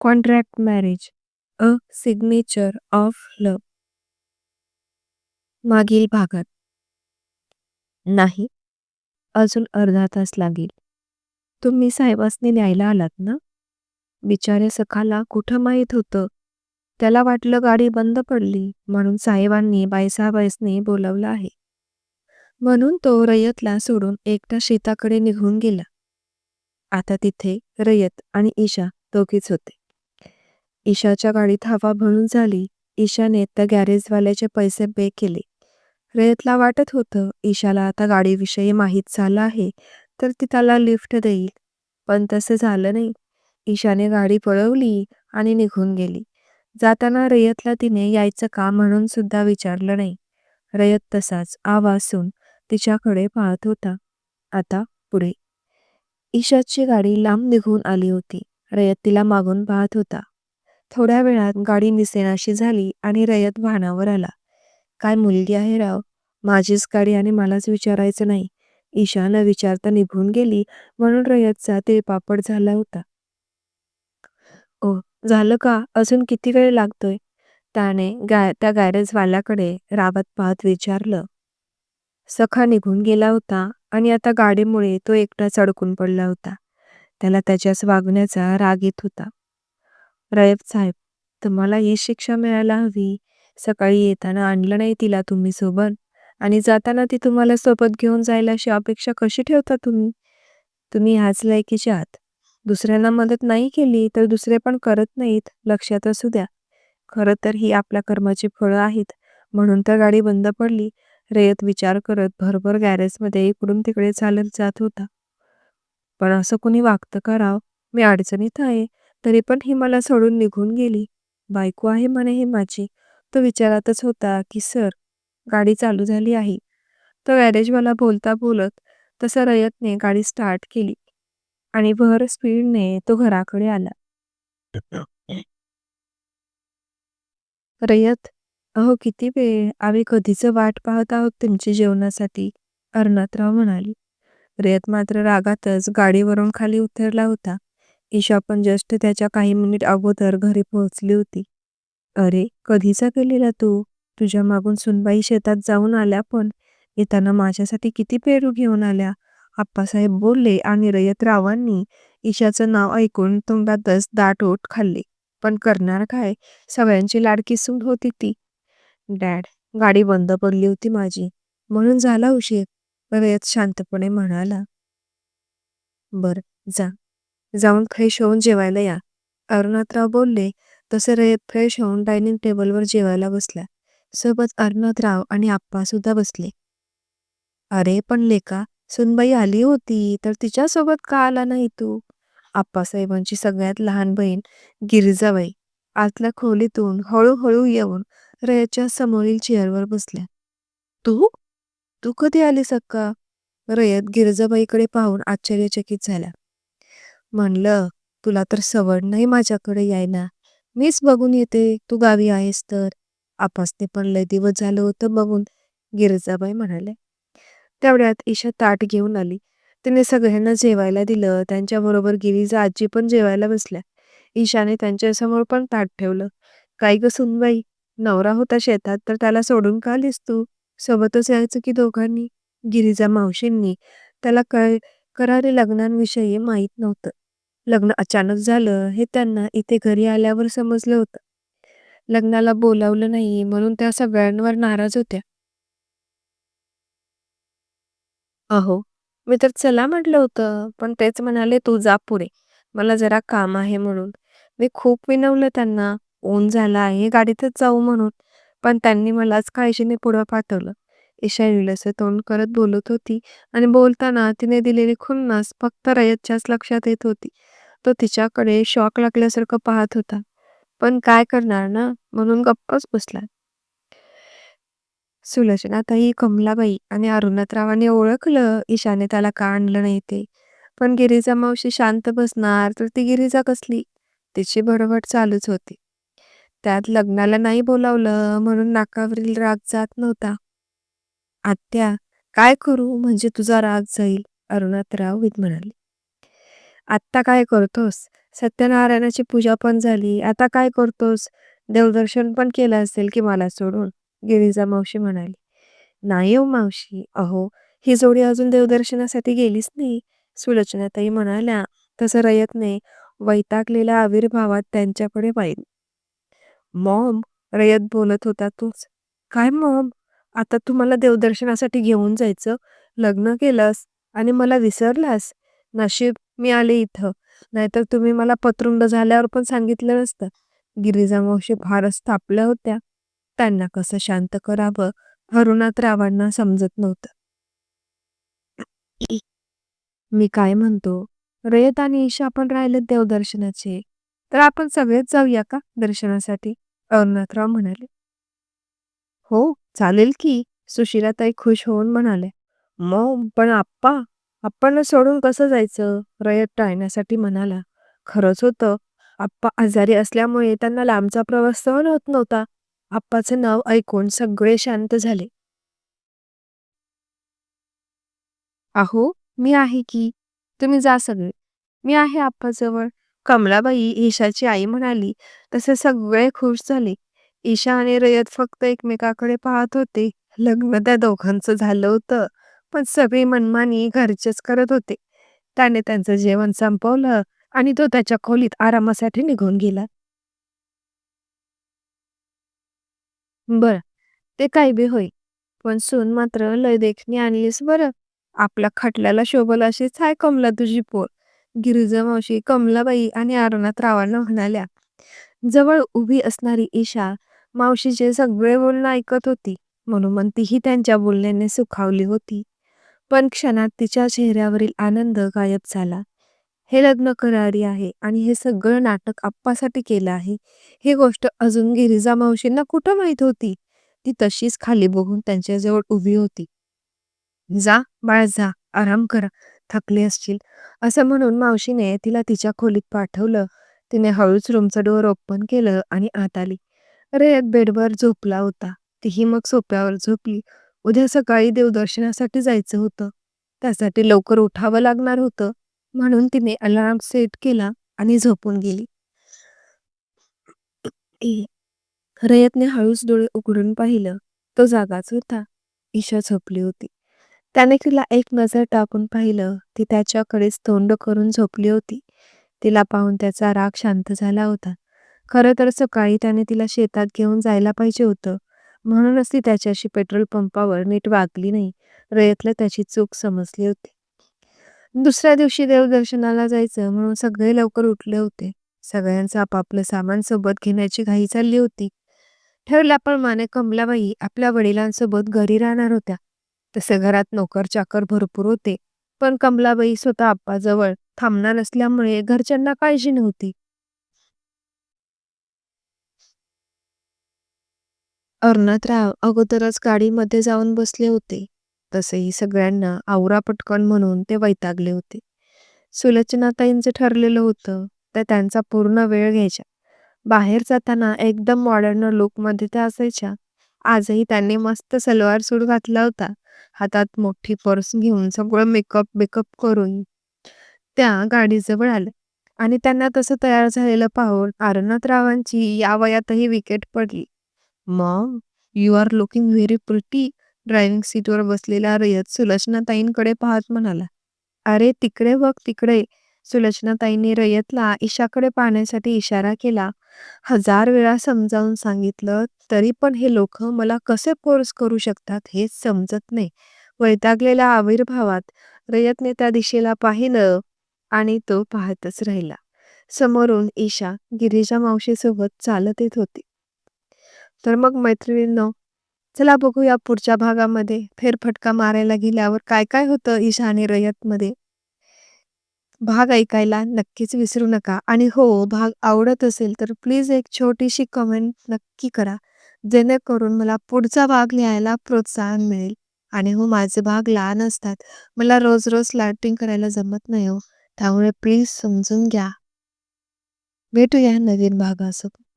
Contract marriage a signature of love मागील भागात. नाही अजून अर्धा तास लागेल. तुम्ही साहेबासनी न्यायला आलात ना? बिचाऱ्या सखाला कुठं माहीत होतं? त्याला वाटलं गाडी बंद पडली म्हणून साहेबांनी बाईसाहेबाईसनी बोलावलं आहे. म्हणून तो रयतला सोडून एकटा शेताकडे निघून गेला. आता तिथे रयत आणि ईशा दोघीच होते. ईशाच्या गाडीत हवा भरून झाली. ईशाने त्या गॅरेजवाल्याचे पैसे पे केले. रयतला वाटत होतं ईशाला आता गाडीविषयी माहीत झालं आहे तर ती त्याला लिफ्ट देईल. पण तसं झालं नाही. ईशाने गाडी पळवली आणि निघून गेली. जाताना रयतला तिने यायचं का म्हणून सुद्धा विचारलं नाही. रयत तसाच आवासून तिच्याकडे पाहत होता. आता पुढे. ईशाची गाडी लांब निघून आली होती. रयत तिला मागून पाहत होता. थोड्या वेळात गाडी निसेनाशी झाली आणि रयत वाहनावर आला. काय मुलगी आहे राव? माझीच गाडी आणि मलाच विचारायचं नाही. ईशानं विचारता निघून गेली म्हणून रयतचा तिळपापड झाला होता. ओ झालं का? अजून किती वेळ लागतोय? त्याने गाय त्या गॅरेजवाल्याकडे रावत पाहत विचारलं. सखा निघून गेला होता आणि आता गाडीमुळे तो एकटाच अडकून पडला होता. त्याला त्याच्याच वागण्याचा राग येत होता. रयत साहेब तुम्हाला ही शिक्षा मिळायला हवी. सकाळी येताना आणलं नाही तिला तुम्ही सोबत. आणि जाताना ती तुम्हाला सोबत घेऊन जायला अशी अपेक्षा कशी ठेवता तुम्ही? तुम्ही ह्याच लायकीचे आहात. दुसऱ्यांना मदत नाही केली तर दुसरे पण करत नाहीत. लक्षात असू द्या. खरं तर ही आपल्या कर्माची फळं आहेत. म्हणून तर गाडी बंद पडली. रयत विचार करत भरभर गॅरेजमध्ये इकडून तिकडे चालत जात होता. पण असं कोणी वागतं का राव? मी अडचणीत आहे. तरी पण ही मला सोडून निघून गेली. बायको आहे म्हणे हे माझी. तो विचारातच होता की सर गाडी चालू झाली आहे. तो गॅरेजवाला बोलता बोलत तसं रयतने गाडी स्टार्ट केली आणि भर स्पीडने तो घराकडे आला. रयत अहो किती वेळ? आम्ही कधीच वाट पाहत आहोत तुमच्या जेवणासाठी अर्नाथराव म्हणाली. रयत मात्र रागातच गाडीवरून खाली उतरला होता. ईशा पण जस्ट त्याच्या काही मिनिट अगोदर घरी पोहोचली होती. अरे कधीचा केलेला तू? तुझ्या मागून सुनबाई शेतात जाऊन आल्या पण येताना माझ्यासाठी किती पेरू घेऊन आल्या? आप्पासाहेब बोलले आणि रयतरावांनी ईशाचं नाव ऐकून तोंडातच दाट ओठ खाल्ले. पण करणार काय? सगळ्यांची लाडकी सूट होती ती. डॅड गाडी बंद पडली होती माझी. म्हणून झाला उशीर रयत शांतपणे म्हणाला. बर जा. जाऊन फ्रेश होऊन जेवायला या. अरुणाथराव बोलले तसे रयत फ्रेश होऊन डायनिंग टेबलवर जेवायला बसला सोबत अरुणाथराव आणि आप्पा सुद्धा बसले. अरे पण लेका सुनबाई आली होती तर तिच्यासोबत का आला नाही तू? आप्पासाहेबांची सगळ्यात लहान बहीण गिरिजाबाई आतल्या खोलीतून हळूहळू येऊन रयतच्या समोरील चेअरवर बसल्या. तू? तू कधी आलीस अक्का? रयत गिरजाबाईकडे पाहून आश्चर्यचकित झाला. म्हणलं तुला तर सवड नाही माझ्याकडे यायला. मीच बघून येते तू गावी आहेस तर. आपासने पण लय दिवस झालं होतं बघून गिरजाबाई म्हणाले. तेवढ्यात ईशा ताट घेऊन आली. तिने सगळ्यांना जेवायला दिलं. त्यांच्याबरोबर गिरीजा आजी पण जेवायला बसल्या. ईशाने त्यांच्यासमोर पण ताट ठेवलं. काही ग सुनबाई नवरा होता शेतात तर त्याला सोडून का आलीस तू? सोबतच यायचं की दोघांनी? गिरिजा मावशींनी त्याला कळ करारे लग्नांविषयी माहीत नव्हतं. लग्न अचानक झालं हे त्यांना इथे घरी आल्यावर समजलं होतं. लग्नाला बोलावलं नाही म्हणून त्या सगळ्यांवर नाराज होत्या. अहो मी तर चला म्हटलं होतं पण तेच म्हणाले तू जा पुढे. मला जरा काम आहे म्हणून. मी खूप विनवलं त्यांना. ऊन झाला आहे गाडीतच जाऊ म्हणून. पण त्यांनी मलाच काळजीने पुढं पाठवलं. ईशा तोंड करत बोलत होती आणि बोलताना तिने दिलेली खुन्नस फक्त रयतच्याच लक्षात येत होती. तो तिच्याकडे शॉक लागल्यासारखं पाहत होता. पण काय करणार ना? म्हणून गप्पच बसला सुलोचनाताई कमलाबाई आणि अरुणाथरावांनी ओळखलं ईशाने त्याला का आणलं नाही ते. पण गिरिजा मावशी शांत बसणार तर ती गिरिजा कसली? तिची बडबड चालूच होती. त्यात लग्नाला नाही बोलावलं म्हणून नाकावरील राग जात नव्हता. आत्या काय करू? म्हणजे तुझा राग जाईल अरुणाथराव विध म्हणाली. आत्ता काय करतोस? सत्यनारायणाची पूजा पण झाली. आता काय करतोस? देवदर्शन पण केलं असेल की मला सोडून गिरिजा मावशी म्हणाली. नाही हो मावशी. अहो ही जोडी अजून देवदर्शनासाठी गेलीच नाही. सुलोचनाताई म्हणाल्या तसं रयतने वैतागलेल्या आविर्भावात त्यांच्याकडे पाहिलं मॉम रयत बोलत होता तूच. काय मॉम? आता तू मला देवदर्शनासाठी घेऊन जायचं. लग्न केलंस आणि मला विसरलास. नशीब मी आले इथं. नाहीतर तुम्ही मला पत्रुंड झाल्यावर पण सांगितलं नसतं. गिरिजा मावशी फारच तापल्या होत्या. त्यांना कसं शांत करावं हरुणाथरावांना समजत नव्हतं. मी काय म्हणतो? रयत आणि ईशा आपण राहिले देवदर्शनाचे. तर आपण सगळेच जाऊया का दर्शनासाठी? अरुणाथराव म्हणाले. हो चालेल की सुशिलाताई खुश होऊन म्हणाले मग पण आप्पा आप्पांना सोडून कसं जायचं? रयत टाळण्यासाठी म्हणाला. खरंच होतं. आप्पा आजारी असल्यामुळे त्यांना लांबचा प्रवास सहन होत नव्हता. आप्पाचे नाव ऐकून सगळे शांत झाले. अहो मी आहे की? तुम्ही जा सगळे. मी आहे आप्पाजवळ. कमलाबाई ईशाची आई म्हणाली तसे सगळे खुश झाले. ईशा आणि रयत फक्त एकमेकाकडे पाहत होते. लग्न त्या दोघांचं झालं होतं पण सगळी मनमानी घरचेच करत होते. त्याने त्यांचं जेवण संपवलं आणि तो त्याच्या खोलीत आरामासाठी निघून गेला. बर ते काही बी होईल पण सून मात्र लय देखणी आणलीस बरं. आपल्या खटल्याला शोभल अशीच हाय कमला तुझी पोर. गिरिजा मावशी कमलाबाई आणि अरुणात रावांना म्हणाल्या जवळ उभी असणारी ईशा मावशीचे सगळे बोलणं ऐकत होती म्हणून तीही त्यांच्या बोलण्याने सुखावली होती. पण क्षणात तिच्या चेहऱ्यावरील आनंद गायब झाला. हे लग्न करारी आहे आणि हे सगळं नाटक आप्पासाठी केलं आहे. ही गोष्ट अजून गिरिजा मावशींना कुठं माहीत होती? ती तशीच खाली बघून त्यांच्याजवळ उभी होती. जा बाळ जा आराम करा थकली असशील. असं म्हणून मावशीने तिला तिच्या खोलीत पाठवलं. तिने हळूच रूमचं डोअर ओपन केलं आणि आत आली. रयत बेडवर झोपला होता. तीही मग सोप्यावर झोपली. उद्या सकाळी देवदर्शनासाठी जायचं होतं. त्यासाठी लवकर उठावं लागणार होतं. म्हणून तिने अलार्म सेट केला आणि झोपून गेली. रयतने हळूच डोळे उघडून पाहिलं. तो जागाच होता. ईशा झोपली होती. त्याने तिला एक नजर टाकून पाहिलं. ती त्याच्याकडेच तोंड करून झोपली होती. तिला पाहून त्याचा राग शांत झाला होता. खरं तर सकाळी त्याने तिला शेतात घेऊन जायला पाहिजे होतं. म्हणूनच ती त्याच्याशी पेट्रोल पंपावर नीट वागली नाही. रयतला त्याची चूक समजली होती. दुसऱ्या दिवशी देवदर्शनाला जायचं म्हणून सगळे लवकर उठले होते. सगळ्यांचं आपापलं सामान सोबत घेण्याची घाई चालली होती. ठरल्याप्रमाणे कमलाबाई आपल्या वडिलांसोबत घरी राहणार होत्या. तसे घरात नोकर चाकर भरपूर होते. पण कमलाबाई स्वतः आप्पाजवळ थांबणार असल्यामुळे घरच्यांना काळजी नव्हती. अर्णतराव अगोदरच गाडीमध्ये जाऊन बसले होते. तसेही सगळ्यांना आवरा पटकन म्हणून ते वैतागले होते. सुलोचनाताईंचं ठरलेलं होतं तर त्यांचा पूर्ण वेळ घ्यायच्या बाहेर जाताना एकदम मॉडर्न लुकमध्ये त्या असायच्या. आजही त्यांनी मस्त सलवार सूट घातला होता. हातात मोठी पर्स घेऊन सगळं मेकअप बेकअप करून त्या गाडीजवळ आल्या आणि त्यांना तसं तयार झालेलं पाहून आरनाथरावांची या वयातही विकेट पडली. Mom you are looking very pretty driving सीटवर बसलेला रयत सुलक्षणाताईंकडे पाहत म्हणाला अरे तिकडे बघ तिकडे. सुलक्षणाताईंनी रयतला ईशाकडे पाहण्यासाठी इशारा केला. हजार वेळा समजावून सांगितलं तरी पण हे लोक मला कसे फोर्स करू शकतात हेच समजत नाही. वैतागलेल्या आविर्भावात रयतने त्या दिशेला पाहिलं आणि तो पाहतच राहिला. समोरून ईशा गिरिजा मावशीसोबत चालत येत होती. तर मग मैत्रिणींनो चला बघूया पुढच्या भागामध्ये फेरफटका मारायला गेल्यावर काय काय होतं ईशा आणि रयतमध्ये. भाग ऐकायला नक्कीच विसरू नका. आणि हो भाग आवडत असेल तर प्लीज एक छोटीशी कमेंट नक्की करा जेणेकरून मला पुढचा भाग लिहायला प्रोत्साहन मिळेल. आणि हो माझे भाग लहान असतात. मला रोज रोज लाइटिंग करायला जमत नाही हो. त्यामुळे प्लीज समजून घ्या. भेटूया नवीन भागासोबत.